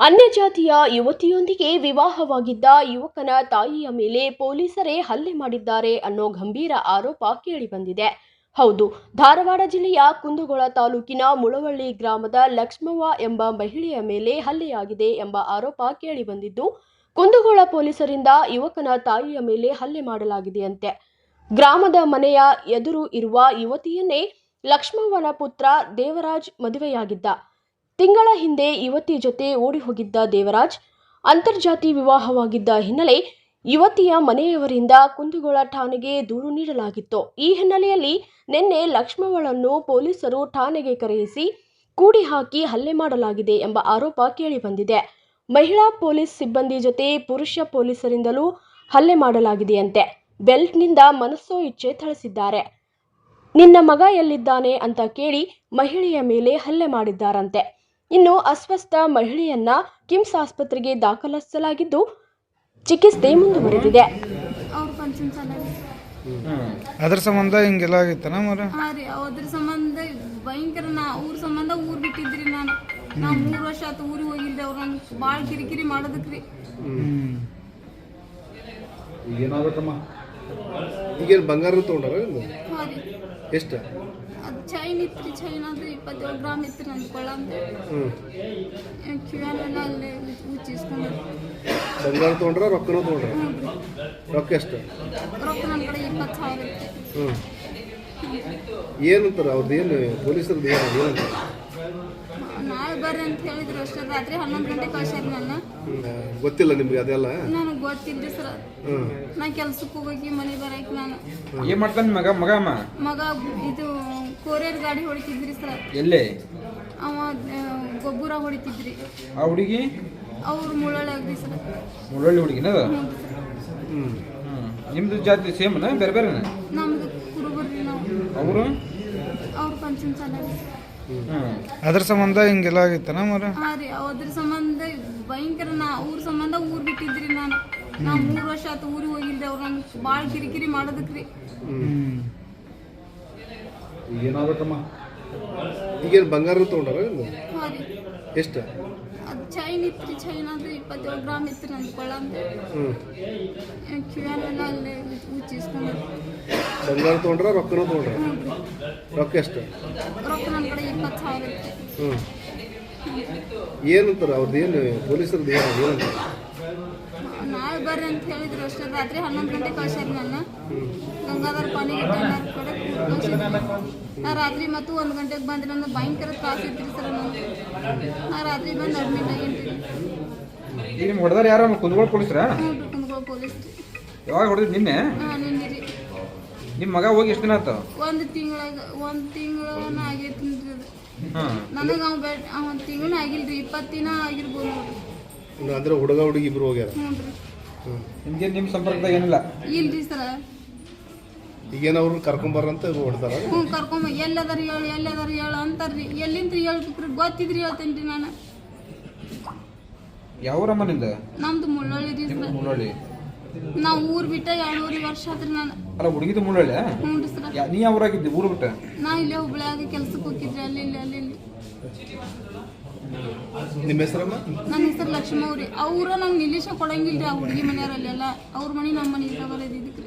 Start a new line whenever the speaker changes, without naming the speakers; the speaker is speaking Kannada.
ಅನ್ಯಜಾತಿಯ ಯುವತಿಯೊಂದಿಗೆ ವಿವಾಹವಾಗಿದ್ದ ಯುವಕನ ತಾಯಿಯ ಮೇಲೆ ಪೊಲೀಸರೇ ಹಲ್ಲೆ ಮಾಡಿದ್ದಾರೆ ಅನ್ನೋ ಗಂಭೀರ ಆರೋಪ ಕೇಳಿಬಂದಿದೆ. ಹೌದು, ಧಾರವಾಡ ಜಿಲ್ಲೆಯ ಕುಂದಗೋಳ ತಾಲೂಕಿನ ಮುಳವಳ್ಳಿ ಗ್ರಾಮದ ಲಕ್ಷ್ಮವ್ವ ಎಂಬ ಮಹಿಳೆಯ ಮೇಲೆ ಹಲ್ಲೆಯಾಗಿದೆ ಎಂಬ ಆರೋಪ ಕೇಳಿಬಂದಿದ್ದು, ಕುಂದಗೋಳ ಪೊಲೀಸರಿಂದ ಯುವಕನ ತಾಯಿಯ ಮೇಲೆ ಹಲ್ಲೆ ಮಾಡಲಾಗಿದೆಯಂತೆ. ಗ್ರಾಮದ ಮನೆಯ ಎದುರು ಇರುವ ಯುವತಿಯನ್ನೇ ಲಕ್ಷ್ಮವ್ವನ ಪುತ್ರ ದೇವರಾಜ್ ಮದುವೆಯಾಗಿದ್ದ. ತಿಂಗಳ ಹಿಂದೆ ಯುವತಿ ಜೊತೆ ಓಡಿ ಹೋಗಿದ್ದ ದೇವರಾಜ್, ಅಂತರ್ಜಾತಿ ವಿವಾಹವಾಗಿದ್ದ ಹಿನ್ನೆಲೆ ಯುವತಿಯ ಮನೆಯವರಿಂದ ಕುಂದಗೋಳ ಠಾಣೆಗೆ ದೂರು ನೀಡಲಾಗಿತ್ತು. ಈ ಹಿನ್ನೆಲೆಯಲ್ಲಿ ನಿನ್ನೆ ಲಕ್ಷ್ಮವಳನ್ನು ಪೊಲೀಸರು ಠಾಣೆಗೆ ಕರೆಯಿಸಿ ಕೂಡಿ ಹಾಕಿ ಹಲ್ಲೆ ಮಾಡಲಾಗಿದೆ ಎಂಬ ಆರೋಪ ಕೇಳಿಬಂದಿದೆ. ಮಹಿಳಾ ಪೊಲೀಸ್ ಸಿಬ್ಬಂದಿ ಜೊತೆ ಪುರುಷ ಪೊಲೀಸರಿಂದಲೂ ಹಲ್ಲೆ ಮಾಡಲಾಗಿದೆಯಂತೆ. ಬೆಲ್ಟ್ನಿಂದ ಮನಸ್ಸೋ ಇಚ್ಛೆ ಥಳಿಸಿದ್ದಾರೆ. ನಿನ್ನ ಮಗ ಎಲ್ಲಿದ್ದಾನೆ ಅಂತ ಕೇಳಿ ಮಹಿಳೆಯ ಮೇಲೆ ಹಲ್ಲೆ ಮಾಡಿದ್ದಾರಂತೆ. ಇನ್ನು ಅಸ್ವಸ್ಥ ಮಹಿಳೆಯನ್ನ ಕಿಮ್ಸ್ ಆಸ್ಪತ್ರೆಗೆ ದಾಖಲಿಸಲಾಗಿದ್ದು ಚಿಕಿತ್ಸೆ ಮುಂದುವರೆದಿದೆ.
ಅವ್ರ
ಅದ್ರ ಸಂಬಂಧ ಹಿಂಗೆಲ್ಲ ಆಗಿತ್ತನ ಮರ
ಹಾ ರೀ ಅದ್ರ ಸಂಬಂಧ ಭಯಂಕರ ನಾ ಊರ್ ಸಂಬಂಧ ಊರ್ ಬಿಟ್ಟಿದ್ರಿ ನಾನು. ನಾ ಮೂರ್ ವರ್ಷ ಆತು ಊರಿಗೆ ಹೋಗಿಲ್ದೆ ಅವ್ರ ನಂಗೆ ಭಾಳ ಕಿರಿಕಿರಿ ಮಾಡೋದಕ್ರಿ.
ಹ್ಮ್.
ಏನಾಗಬೇಕಮ್ಮ ಈಗೇನು ಬಂಗಾರ ತೊಗೊಂಡಾರ ಎಷ್ಟ
ಹಾ ರೀ.
ಎಷ್ಟು?
ಚೈನ್ ಇತ್ತು ಚೈನ್ ಅಂದ್ರೆ ಇಪ್ಪತ್ತೇಳು ಗ್ರಾಮ್ ಇತ್ತು ನನ್ನ ಕೊಳ್ಳ ಅಂತ. ಕಿವಿಯಲ್ಲೆಲ್ಲ ಅಲ್ಲೇ
ಬಂಗಾರ ತೊಗೊಂಡ್ರ ರೊಕ್ಕನೂ ತೊಗೊಂಡ್ರ? ರೊಕ್ಕ ಎಷ್ಟು?
ರೊಕ್ಕ ನನ್ನ ಕಡೆ ಇಪ್ಪತ್ತು ಸಾವಿರ ಇತ್ತು
ಹ್ಞೂ ಏನಂತಾರೆ ಅವ್ರದ್ದು ಏನು ಪೊಲೀಸರದ್ದು ಏನು ಏನಂತಾರೆ?
ನಾಳೆ ಬರ್ರಿ ಅಂತ ಹೇಳಿದ್ರು ಅಷ್ಟೇ ರಾತ್ರಿ ಹನ್ನೊಂದು ಗಂಟೆ ಕಳ್ಸ್ಯಾರ ನನ್ನ.
ಗೊತ್ತಿಲ್ಲ ನಿಮ್ಗೆ ಅದೆಲ್ಲ?
ನನಗೆ ಗೊತ್ತಿಲ್ರಿ ಸರ್.
ಹ್ಞೂ
ನಾ ಕೆಲ್ಸಕ್ಕೆ ಹೋಗೋಕೆ ಮನೆ ಬರಕ್ಕೆ ನಾನು.
ಏನ್ ಮಾಡ್ತಾನೆ ಮಗ ಮಗ ಅಮ್ಮ?
ಮಗ ಇದು ಕೋರಿಯರ್ ಗಾಡಿ ಹೊಡಿತಿದ್ರಿ ಸರ್.
ಎಲ್ಲೇ?
ಅವ ಗೊಬ್ಬರ ಹೊಡಿತಿದ್ರಿ.
ಆ ಹುಡುಗಿ?
ಅವ್ರು ಮುಳ್ಳೊಳಗ್ರಿ ಸರ್.
ಮುಳ್ಳಳ್ಳಿ ಹುಡುಗಿನ?
ಹ್ಞೂ
ಹ್ಮ್. ನಿಮ್ದು ಜಾತಿ ಸೇಮ್ನ ಬೇರೆ ಬೇರೆನ?
ನಮ್ದು ಕುರುಬರ್ರಿ ನಾವು.
ಅವರು?
ಅವ್ರ ಪಂಚಮ ಸಲ
ಅದ್ರ ಸಂಬಂಧ ಹಿಂಗೆಲ್ಲ ಆಗಿತ್ತನ ಮರ
ಹಾಂ ರೀ ಅದ್ರ ಸಂಬಂಧ ಭಯಂಕರ ನಾ ಊರ ಸಂಬಂಧ ಊರ್ ಬಿಟ್ಟಿದ್ರಿ ನಾನು. ನಾ ಮೂರು ವರ್ಷ ಆತು ಊರಿಗೆ ಹೋಗಿಲ್ದೆ ಅವ್ರ ನಂಗೆ ಭಾಳ ಕಿರಿಕಿರಿ ಮಾಡೋದಕ್ರಿ
ಏನಾಗಬೇಕಮ್ಮ? ಈಗೇನು ಬಂಗಾರ ತೊಗೊಂಡಾರ
ಹಾಂ ರೀ.
ಎಷ್ಟು?
ಅದು ಚೈನ್ ಇತ್ತು ಚೈನ್ ಅದು ಇಪ್ಪತ್ತೇಳು ಗ್ರಾಮ್ ಇತ್ತು ನಂದು ಕೊಳ್ಳ ಅಂತ.
ಹ್ಞೂ
ಕಿವಿಯಲ್ಲೆಲ್ಲ ಅಲ್ಲೇ ಮುಚ್ಚಿಸ್ಕೊಂಡು
ಬಂಗಾರ ತೊಗೊಂಡ್ರ ರೊಕ್ಕನೂ ತೊಗೊಂಡ್ರ? ರೊಕ್ಕ ಎಷ್ಟು?
ರೊಕ್ಕ ನನ್ನ ಕಡೆ ಇಪ್ಪತ್ತು ಸಾವಿರ ಏನು
ಹ್ಞೂ ಏನಂತಾರೆ ಅವ್ರದ್ದು ಏನು ಪೊಲೀಸರದ್ದು ಏನು ಏನಂತಾರೆ?
ನಾಳೆ ಬರ್ರಿ ಅಂತ ಹೇಳಿದ್ರು ಅಷ್ಟೇ. ರಾತ್ರಿ ಹನ್ನೊಂದು ಗಂಟೆಗೆ ಕಳ್ಸ್ಯಾರ ನನ್ನ. ಗಂಗಾಧರ ಪಾನಿಗೆ ಕಡೆ. ನಾ ರಾತ್ರಿ ಮತ್ತು ಒಂದು ಗಂಟೆಗೆ ಬಂದ್ರೆ ನನ್ನ ಭಯಂಕರ ತ್ರಾಸ ಇತ್ತು ಸರ್ ನನಗೆ ನಾ ರಾತ್ರಿ ಬಂದು ಅಡ್ಮಿಟ್ ಆಗೇನ್ರಿ
ಈಗ ನಿಮ್ಗೆ ಹೊಡೆದಾರ ಯಾರ? ಕುಂದಗೋಳ ಪೊಲೀಸ್ರಾ?
ಹ್ಞೂ ಕುಂದಗೋಳ ಪೊಲೀಸ್
ಯಾವಾಗ ಹೊಡೆದ್ ನಿನ್ನೆ?
ಹಾಂ
ನಿಮ್ಮ ಮಗ ಹೋಗಿ ಎಷ್ಟು ದಿನ ಆತ?
ಒಂದು ತಿಂಗಳ ಒಂದು ತಿಂಗಳ ಆಗೈತಿ ರೀ ಅದು.
ಹಾ.
ನನಗೆ ಅವ ಬೆಡ್ ಒಂದು ತಿಂಗಳ ಆಗಿಲ್ರಿ ಇಪ್ಪತ್ತು ದಿನ ಆಗಿರ್ಬೋದು ನೋಡ್ರಿ.
ಅಂದ್ರೆ ಹುಡುಗ ಹುಡುಗಿ ಇಬ್ರು ಹೋಗ್ಯಾರ?
ಹ್ಞೂ ರೀ.
ಹ್ಞೂ
ನಿಮ್ಗೆ ನಿಮ್ಮ ಸಂಪರ್ಕದಾಗ ಏನಿಲ್ಲ?
ಇಲ್ರಿ ಸರ.
ಈಗೇನು ಅವ್ರನ್ನ ಕರ್ಕೊಂಬರಂತ ಹೊಡ್ತಾರ
ಹ್ಞೂ ಕರ್ಕೊಂಬ ಎಲ್ಲದಾರ ಹೇಳು ಎಲ್ಲದಾರ ಹೇಳು ಅಂತಾರ್ರಿ. ಎಲ್ಲಿಂದ ಹೇಳ್ಬೇಕ್ರಿ? ಗೊತ್ತಿದ್ರಿ ಹೇಳ್ತೇನೆ ರೀ ನಾನು.
ಯಾವೂರಮ್ಮ ನಿಂದ?
ನಮ್ದು ಮುಳ್ಳೊಳ್ಳಿ ರೀ
ನಿಮ್ಮ
ಸರ.
ಮುಳ್ಳೊಳ್ಳಿ.
ನಾವು ಊರ್ ಬಿಟ್ಟ ಎರಡೂವರೆ ವರ್ಷ ಆದ್ರೆ ನಾನು
ಅಲ್ಲ ಹುಡುಗಿದು ಮುಳ್ಳೊಳ್ಳಿ
ಹ್ಞೂ ರೀ ಸರ.
ನೀ ಯಾವ ಊರಾಗಿದ್ದಿ? ಊರು ಬಿಟ್ಟ?
ನಾ ಇಲ್ಲೇ ಹುಬ್ಳ್ಯಾಗ ಕೆಲ್ಸಕ್ಕೆ ಹೋಗಿದ್ರಿ ಅಲ್ಲಿ ಇಲ್ಲಿ ಅಲ್ಲಿ ಇಲ್ಲಿ.
ನಿಮ್ಮ ಹೆಸರಮ್ಮ?
ನನ್ನ ಹೆಸರು ಲಕ್ಷ್ಮವ್ರಿ. ಅವ್ರ ನಂಗೆ ನಿಲ್ಲಿಸ ಕೊಡಂಗಿಲ್ರಿ ಆ ಹುಡುಗಿ ಮನೆಯವ್ರಲ್ಲೆಲ್ಲ. ಅವ್ರ ಮನೆ ನಮ್ಮ ಮನೆ ಇಷ್ಟ ಬರೋದಿದ್ದಕ್ಕೆ